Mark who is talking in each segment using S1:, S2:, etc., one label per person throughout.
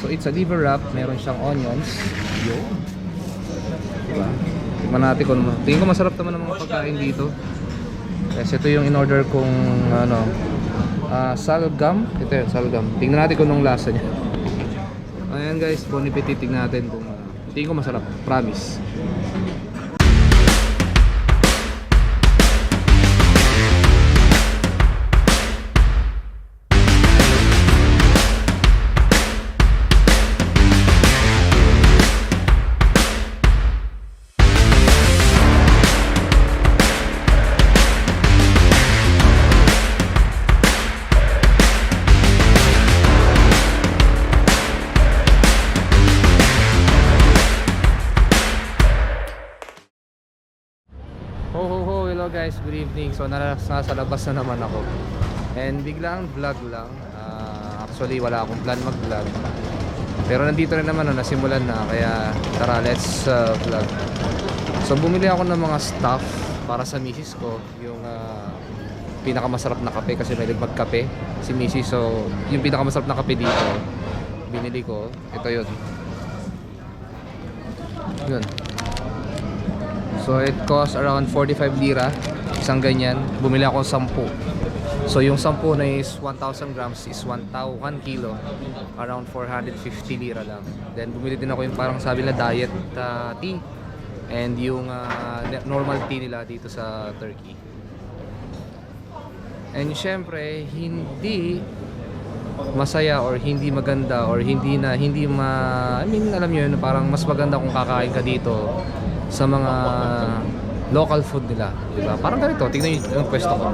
S1: So it's a liver wrap, meron siyang onions. Yun. Diba? Tingnan natin kung tingin ko masarap naman ang mga pagkain dito. Kasi ito yung in-order kong ano, ah, salgam. Ito yun, salgam. Tingnan natin kung anong lasa niya. Ayan guys, bon appetit. Tingnan natin kung uh, tingin ko masarap. Promise. Good evening. So nasa, nasa labas na naman ako. And biglang vlog lang. Ah, actually wala akong plan mag-vlog. Pero nandito rin naman, no, nasimulan na. Kaya tara, let's uh, vlog. So bumili ako ng mga stuff para sa misis ko. Yung ah, pinakamasarap na kape kasi may magkape si misis. So yung pinakamasarap na kape dito, binili ko. Ito yun. Yun. So it costs around 45 lira isang ganyan. Bumili ako 10. So yung 10 na is 1,000 grams is 1, 1 kilo. Around 450 lira lang. Then bumili din ako yung parang sabi na diet uh, tea. And yung uh, normal tea nila dito sa Turkey. And syempre, hindi masaya or hindi maganda or hindi na hindi ma I mean alam niyo yun parang mas maganda kung kakain ka dito sa mga local food nila, di ba? Parang ganito, tingnan niyo yung pwesto ko.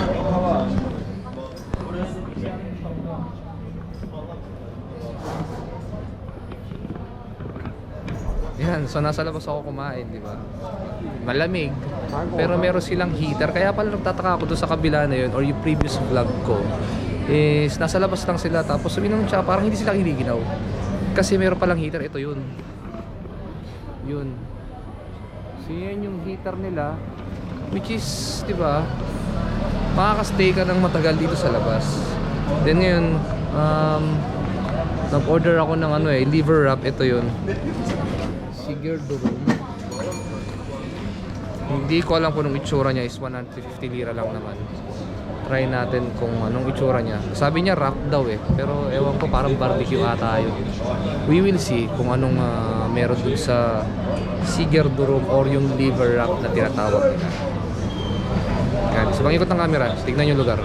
S1: Yan, so nasa labas ako kumain, di ba? Malamig, pero meron silang heater. Kaya pala nagtataka ako doon sa kabila na yun or yung previous vlog ko is nasa labas lang sila tapos uminom siya parang hindi sila giniginaw. Kasi meron palang heater, ito yun. Yun. So yan yung heater nila which is, di ba, makakastay ka ng matagal dito sa labas. Then ngayon, um, nag-order ako ng ano eh, liver wrap, ito yun. Sigurd room. Hindi ko alam kung itsura niya is 150 lira lang naman. Try natin kung anong itsura niya. Sabi niya wrap daw eh. Pero ewan ko parang barbecue ata yun. We will see kung anong ah, meron dun sa Sigurd room or yung liver wrap na tinatawag nila. Yan. So, pangikot ng camera. Tignan yung lugar.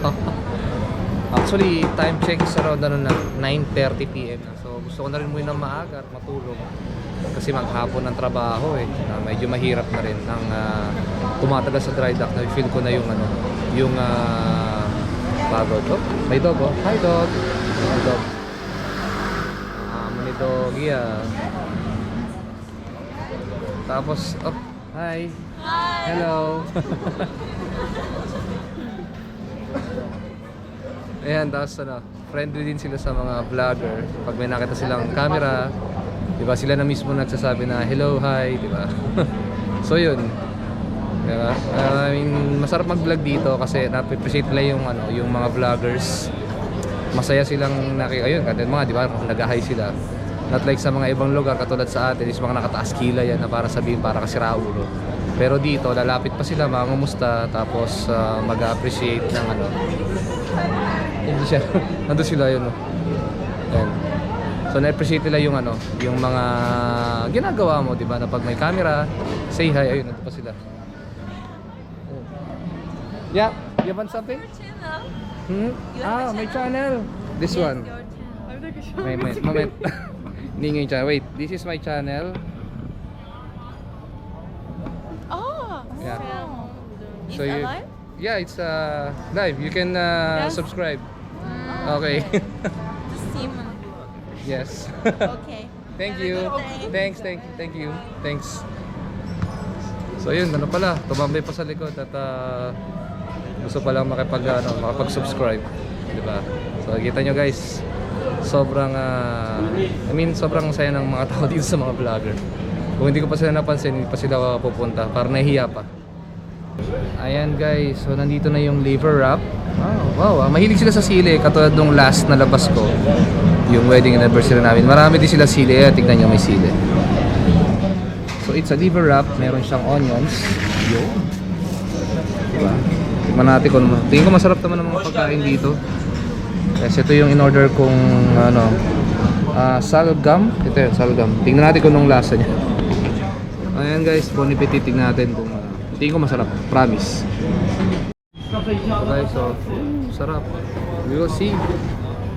S1: Actually, time check is around ano na, 9.30pm na. So, gusto ko na rin muna maaga at matulog. Kasi maghapon ng trabaho eh. Na medyo mahirap na rin ang uh, tumatagal sa dry dock. Na feel ko na yung ano, yung uh, pagod. Oh, may dog oh. Hi dog. May dog. Ah, may doggy ah. Tapos, oh, hi. Hello. Ayan, tapos ano, friendly din sila sa mga vlogger. Pag may nakita silang camera, di ba, sila na mismo nagsasabi na hello, hi, di ba? so yun. Di ba? Uh, I mean, masarap mag-vlog dito kasi na-appreciate nila yung, ano, yung mga vloggers. Masaya silang naki... Ayun, kasi mga, di ba, nag-hi sila. Not like sa mga ibang lugar katulad sa atin, is mga nakataas kila yan na para sabihin para kasi raulo. Pero dito, lalapit pa sila, mga ngumusta, tapos uh, mag-appreciate ng ano, hindi siya. Nandun sila yun, no? So, na-appreciate nila yung ano, yung mga ginagawa mo, di ba? Na pag may camera, say hi. Ayun, nandun pa sila. Yeah, you want something?
S2: channel.
S1: Hmm?
S2: You
S1: Ah, my
S2: channel?
S1: This
S2: Yes,
S1: one.
S2: your channel.
S1: May, may, moment. Yung channel. Wait, this is my channel.
S2: Oh,
S1: Yeah.
S2: wow. It's
S1: So you-
S2: alive?
S1: Yeah, it's uh, live. You can uh,
S2: Yes.
S1: subscribe.
S2: Mm,
S1: Okay.
S2: Sim.
S1: yes.
S2: Okay.
S1: Thank you. Thanks, thank thank you. Thanks. So yun, ano pala, tumambay pa sa likod at ah, gusto pa lang makipag, ano, makapag-subscribe. Di ba? So kita nyo guys, sobrang, ah, I mean, sobrang saya ng mga tao dito sa mga vlogger. Kung hindi ko pa sila napansin, hindi pa sila pupunta. Parang nahihiya pa. Ayan guys, so nandito na yung liver wrap. Wow, wow, ah, mahilig sila sa sili katulad nung last na labas ko. Yung wedding anniversary namin. Marami din sila sili, eh, tignan nyo may sili. So it's a liver wrap, meron siyang onions. Yun. Diba? Tingnan natin kung tingin ko masarap naman ang mga pagkain dito. Kasi ito yung in-order kong ano, ah, salgam. Ito yun, salgam. Tingnan natin kung anong lasa niya. Ayan guys, bon appetit. Tingnan natin kung uh, tingin ko masarap. Promise. So guys, so sarap. We will see.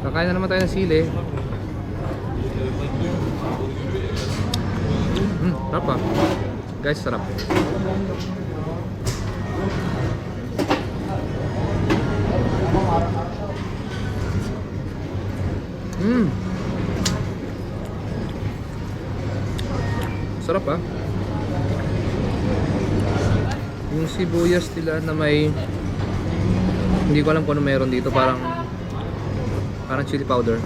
S1: Kakain na naman tayo ng sili. Hmm, sarap ah. Guys, sarap. Hmm. Sarap ah. Yung sibuyas nila na may hindi ko alam kung ano meron dito parang parang chili powder.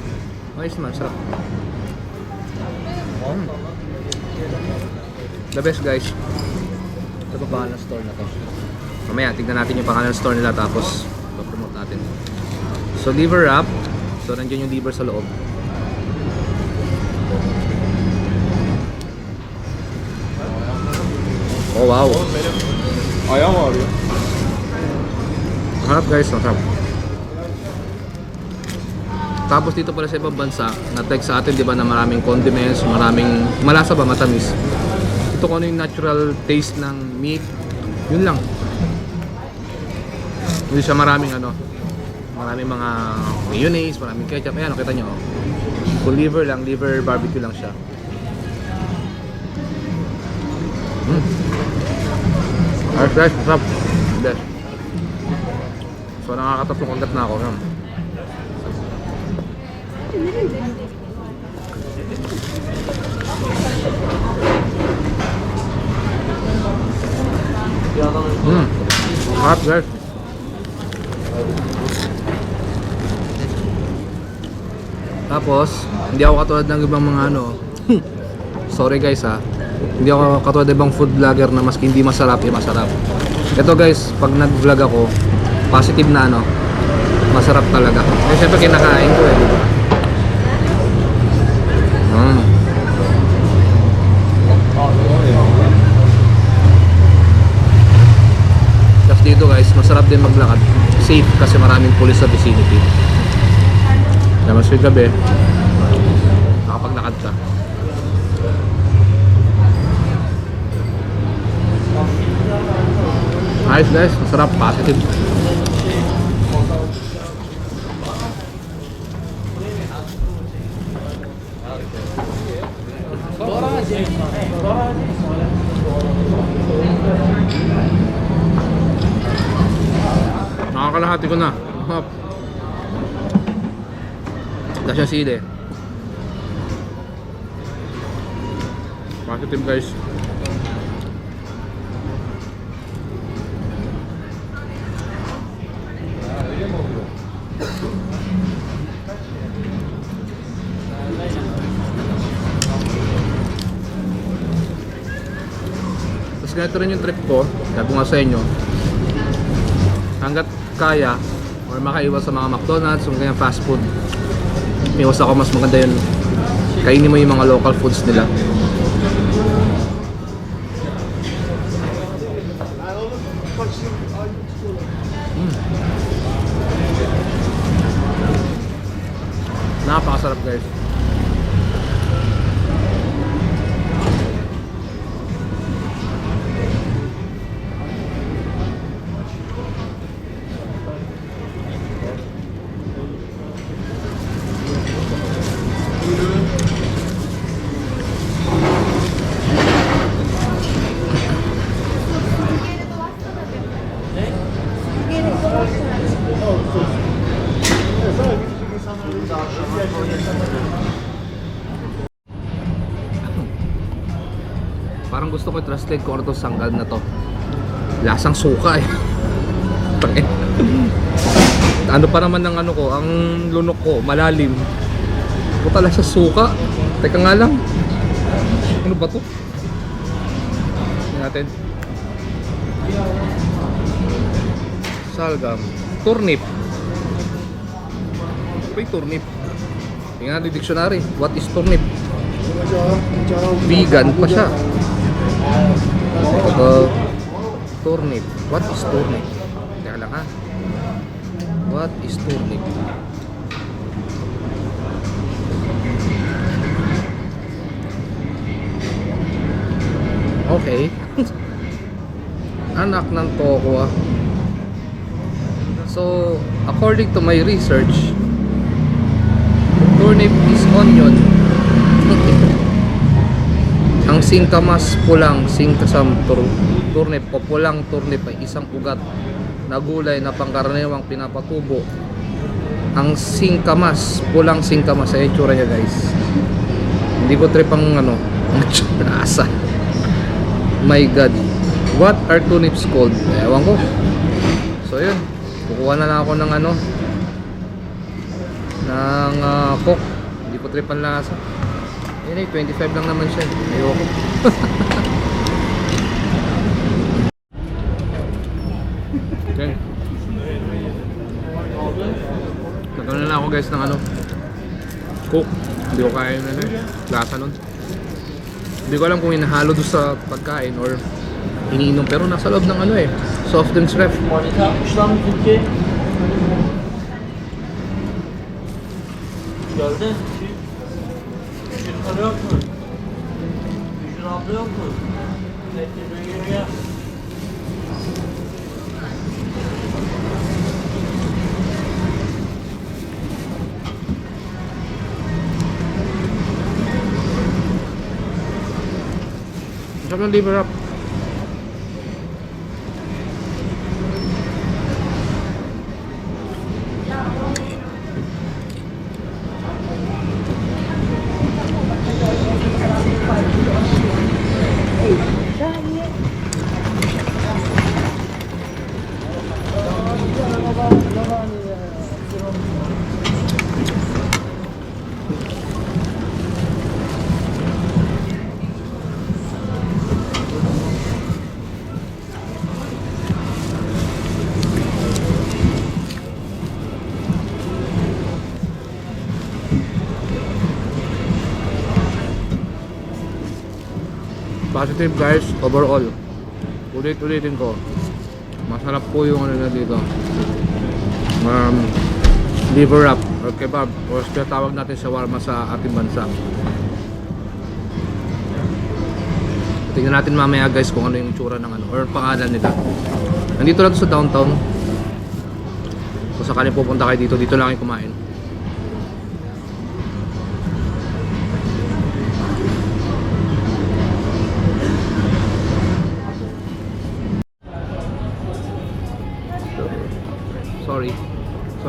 S1: Ayos man, sarap. Mm. The best guys. Ito pa pangalan ng store na to. Mamaya, tignan natin yung pangalan ng store nila tapos promote natin. So liver wrap. So nandiyan yung liver sa loob. Oh wow.
S3: Mı ağrıyor?
S1: Harap guys, ang sarap. Tapos dito pala sa ibang bansa, na-tag sa atin 'di ba na maraming condiments, maraming malasa ba, matamis. Ito kung ano yung natural taste ng meat, yun lang. Hindi siya maraming ano, maraming mga mayonnaise, maraming ketchup. Ayan, nakita nyo. oh. Kung liver lang, liver barbecue lang siya. Mm. Ayos guys, masarap. Best. So nakakatatlong contact na ako. Yan. Mm. Hot guys. Tapos, hindi ako katulad ng ibang mga ano. Sorry guys ha. Hindi ako katulad ng ibang food vlogger na maski hindi masarap, eh masarap. Ito guys, pag nag-vlog ako, positive na ano, masarap talaga. Eh syempre kinakain ko eh? Mm. Tapos dito guys, masarap din maglakad. Safe kasi maraming pulis sa vicinity. Mas may gabi, nakapaglakad ka. Ayos guys, masarap, positive. Nakakalahati ko na. Hop. Dahil siya sili. Positive guys. Ganito rin yung trip ko, sabi ko nga sa inyo, hanggat kaya or makaiwas sa mga McDonald's o ganyan fast food, iwas ako mas maganda yun. Kainin mo yung mga local foods nila. Parang gusto ko i-translate ko ano to sanggal na to. Lasang suka eh. Tangin. ano pa naman ng ano ko, ang lunok ko, malalim. Puta lasa suka. Teka nga lang. Ano ba to? Tingnan natin. salgam, turnip. Ano yung turnip? Tingnan natin dictionary. What is turnip? Vegan pa siya. Uh, turnip. What is turnip? Teka lang ha. What is turnip? Okay. Anak ng toko ah. So, according to my research, turnip is onion. Ang singkamas pulang, singkasam tur turnip o pulang turnip ay isang ugat na gulay na pangkaraniwang pinapatubo. Ang singkamas, pulang singkamas ay itsura niya guys. Hindi ko trip ang ano, ang lasa. My God. What are turnips called? Ewan ko. So yun. Kukuha na lang ako ng ano ng uh, coke. Hindi ko trip ang lasa. Eh, 25 lang naman siya. Ayoko. okay. Nagkaroon na lang ako guys ng ano coke. Hindi ko kaya na ano, eh, lasa nun. Hindi ko alam kung hinahalo doon sa pagkain or iniinom pero nasa loob ng ano eh soft drinks ref
S4: yapmışlar mı Türkiye? Gördün.
S1: Jangan diberap. Positive guys, overall. Ulit-ulitin ko. Masarap po yung ano na dito. Um, liver wrap or kebab or tawag natin shawarma sa ating bansa. Tingnan natin mamaya guys kung ano yung tsura ng ano or pangalan nila. Nandito lang sa downtown. Kung sakaling pupunta kayo dito, dito lang kayo kumain.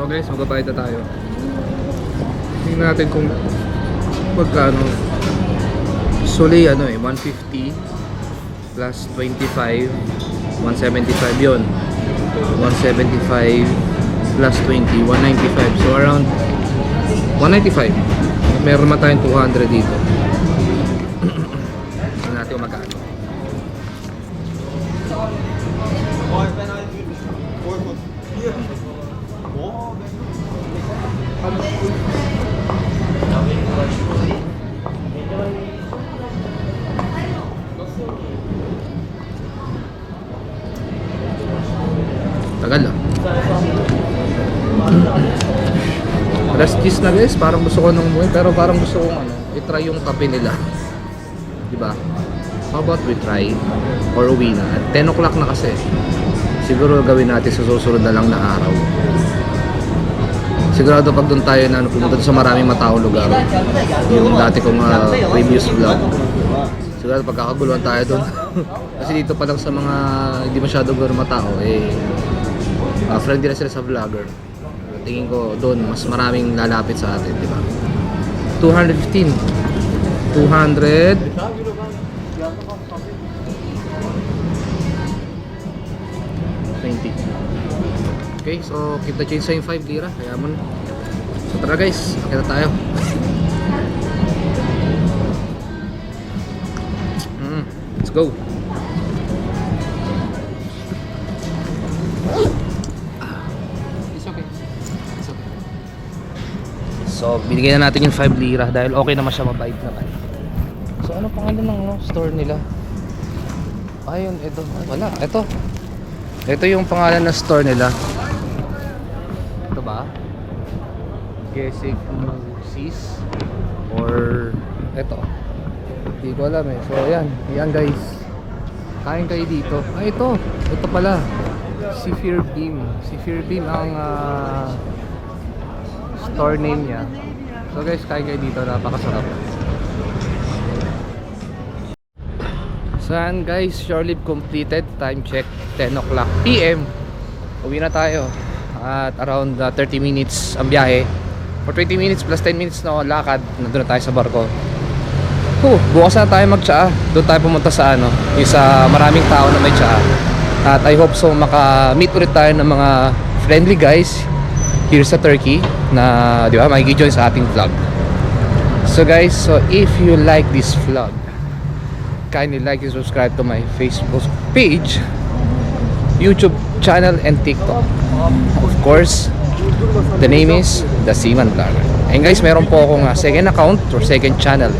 S1: Guys, magbabayad na tayo. Tingnan natin kung magkano. Suli ano eh, 150 plus 25, 175 yon 175 plus 20, 195. So around 195. Meron naman tayong 200 dito. Alas 10 na guys, parang gusto ko nung umuwi pero parang gusto kong ano, i-try yung kape nila. 'Di ba? How about we try or uwi na? At 10 o'clock na kasi. Siguro gawin natin sa susunod na lang na araw. Sigurado pag doon tayo na ano, pumunta sa maraming mataong lugar. Yung dati kong ah, previous vlog. Sigurado pagkakaguluhan tayo doon. Kasi dito pa lang sa mga hindi masyadong gano'ng matao, eh, uh, friendly na sila sa vlogger. Tingin ko doon, mas maraming lalapit sa atin, di ba? 215. 200. 20. Okay, so the change sa yung 5 lira. Kaya mo na. So tara guys, akita tayo. Mm, let's go. So, binigyan na natin yung 5 lira dahil okay naman siya mabait naman. So, ano pangalan ng no, store nila? Ayun, ito. Wala, ito. Ito yung pangalan ng store nila. Ito ba? Gesig Sis or ito. Hindi ko alam eh. So, ayan. Ayan guys. Kain kayo dito. Ay, ito. Ito pala. Si Fear Beam. Si Fear Beam ang ah, store name niya. So guys, kain kayo dito. Napakasarap. So yan guys, shore leave completed. Time check, 10 o'clock PM. Uwi na tayo. At around uh, 30 minutes ang biyahe. For 20 minutes plus 10 minutes na lakad, nandun na tayo sa barko. Huh, bukas na tayo magtsaa. Doon tayo pumunta sa ano, yung sa maraming tao na may tsaa. At I hope so maka-meet ulit tayo ng mga friendly guys here sa Turkey na, di ba, makikjoin sa ating vlog. So guys, so if you like this vlog, kindly like and subscribe to my Facebook page, YouTube channel, and TikTok. Of course, the name is The Seaman Vlogger. And guys, meron po akong second account or second channel.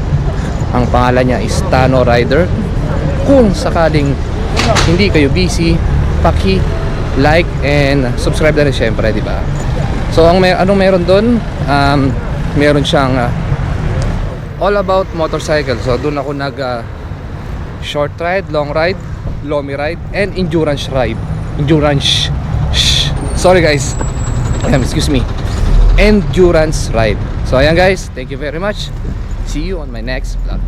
S1: Ang pangalan niya is Tano Rider. Kung sakaling hindi kayo busy, paki like and subscribe na rin syempre, di ba? So ang may anong meron doon? Um, meron siyang uh, all about motorcycle. So doon ako nag uh, short ride, long ride, lomi ride, and endurance ride. Endurance. Shh. Sorry guys. Ayan, excuse me. Endurance ride. So ayan guys, thank you very much. See you on my next vlog.